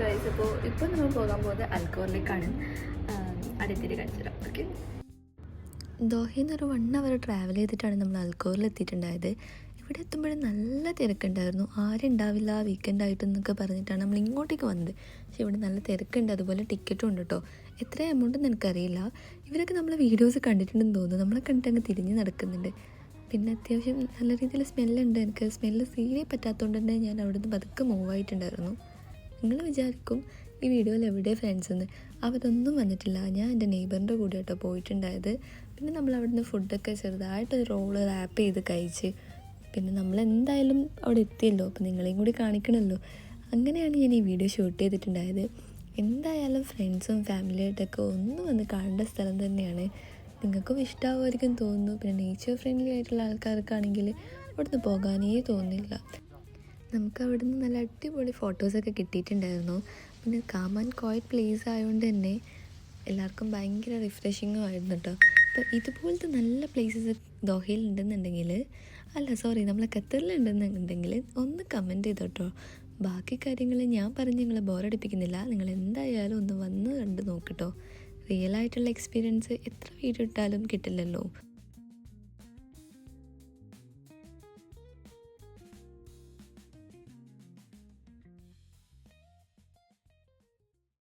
Guys അപ്പോൾ ഇപ്പോൾ നമ്മൾ പോകാൻ പോകുന്നത് അൽക്കോറിലേക്കാണ് അടുത്തിട്ട് കാണിച്ചുതരാം ഓക്കെ ദോഹയിൽ നിന്ന് ഒരു വൺ അവർ ട്രാവൽ ചെയ്തിട്ടാണ് നമ്മൾ അൽക്കോറിൽ എത്തിയിട്ടുണ്ടായത്. ഇവിടെ എത്തുമ്പോഴും നല്ല തിരക്കുണ്ടായിരുന്നു. ആരും ഉണ്ടാവില്ല വീക്കെൻഡ് ആയിട്ടെന്നൊക്കെ പറഞ്ഞിട്ടാണ് നമ്മൾ ഇങ്ങോട്ടേക്ക് വന്നത്. പക്ഷെ ഇവിടെ നല്ല തിരക്കുണ്ട്. അതുപോലെ ടിക്കറ്റും ഉണ്ട് കേട്ടോ എത്ര എമൗണ്ട് എന്ന് എനിക്കറിയില്ല. ഇവരൊക്കെ നമ്മളെ വീഡിയോസ് കണ്ടിട്ടുണ്ടെന്ന് തോന്നുന്നു. നമ്മളെ കണ്ടിട്ട് അങ്ങ് തിരിഞ്ഞ് നടക്കുന്നുണ്ട്. പിന്നെ അത്യാവശ്യം നല്ല രീതിയിൽ സ്മെല്ലുണ്ട് എനിക്ക് സ്മെല്ല് തീരെ പറ്റാത്തതുകൊണ്ട് തന്നെ ഞാൻ അവിടെ നിന്ന് പതുക്കെ മൂവ് ആയിട്ടുണ്ടായിരുന്നു. നിങ്ങൾ വിചാരിക്കും ഈ വീഡിയോയിൽ എവിടെ ഫ്രണ്ട്സ് എന്ന്. അവരൊന്നും വന്നിട്ടില്ല. ഞാൻ എന്റെ നെയ്ബറിന്റെ കൂടെ കേട്ടോ പോയിട്ടുണ്ടായത്. പിന്നെ നമ്മൾ അവിടുന്ന് ഫുഡൊക്കെ ചെറുതായിട്ട് റോൾ റാപ്പ് ചെയ്ത് കഴിച്ച് പിന്നെ നമ്മൾ എന്തായാലും അവിടെ എത്തിയല്ലോ. അപ്പോൾ നിങ്ങളെയും കൂടി കാണിക്കണമല്ലോ അങ്ങനെയാണ് ഞാൻ ഈ വീഡിയോ ഷൂട്ട് ചെയ്തിട്ടുണ്ടായത്. എന്തായാലും ഫ്രണ്ട്സും ഫാമിലിയായിട്ടൊക്കെ ഒന്ന് വന്ന് കാണേണ്ട സ്ഥലം തന്നെയാണ്. നിങ്ങൾക്കും ഇഷ്ടമാവുമായിരിക്കും തോന്നുന്നു. പിന്നെ നേച്ചർ ഫ്രണ്ട്ലി ആയിട്ടുള്ള ആൾക്കാർക്കാണെങ്കിൽ അവിടുന്ന് പോകാനേ തോന്നില്ല. നമുക്ക് അവിടുന്ന് നല്ല അടിപൊളി ഫോട്ടോസൊക്കെ കിട്ടിയിട്ടുണ്ടായിരുന്നു. പിന്നെ കാമാൻ ക്വയറ്റ് പ്ലേസ് ആയതുകൊണ്ട് തന്നെ എല്ലാവർക്കും ഭയങ്കര റിഫ്രഷിങ്ങും ആയിരുന്നു കേട്ടോ അപ്പോൾ ഇതുപോലത്തെ നല്ല പ്ലേസസ് ദോഹയിൽ ഉണ്ടെന്നുണ്ടെങ്കിൽ അല്ല സോറി നമ്മളെ ഖത്തറിലുണ്ടെന്നുണ്ടെങ്കിൽ ഒന്ന് കമന്റ് ചെയ്തോ കേട്ടോ ബാക്കി കാര്യങ്ങൾ ഞാൻ പറഞ്ഞ് നിങ്ങളെ ബോറടിപ്പിക്കുന്നില്ല നിങ്ങൾ എന്തായാലും ഒന്ന് വന്ന് കണ്ട് നോക്കട്ടോ റിയൽ ആയിട്ടുള്ള എക്സ്പീരിയൻസ് എത്ര വീഡിയോ ഇട്ടാലും കിട്ടില്ലല്ലോ.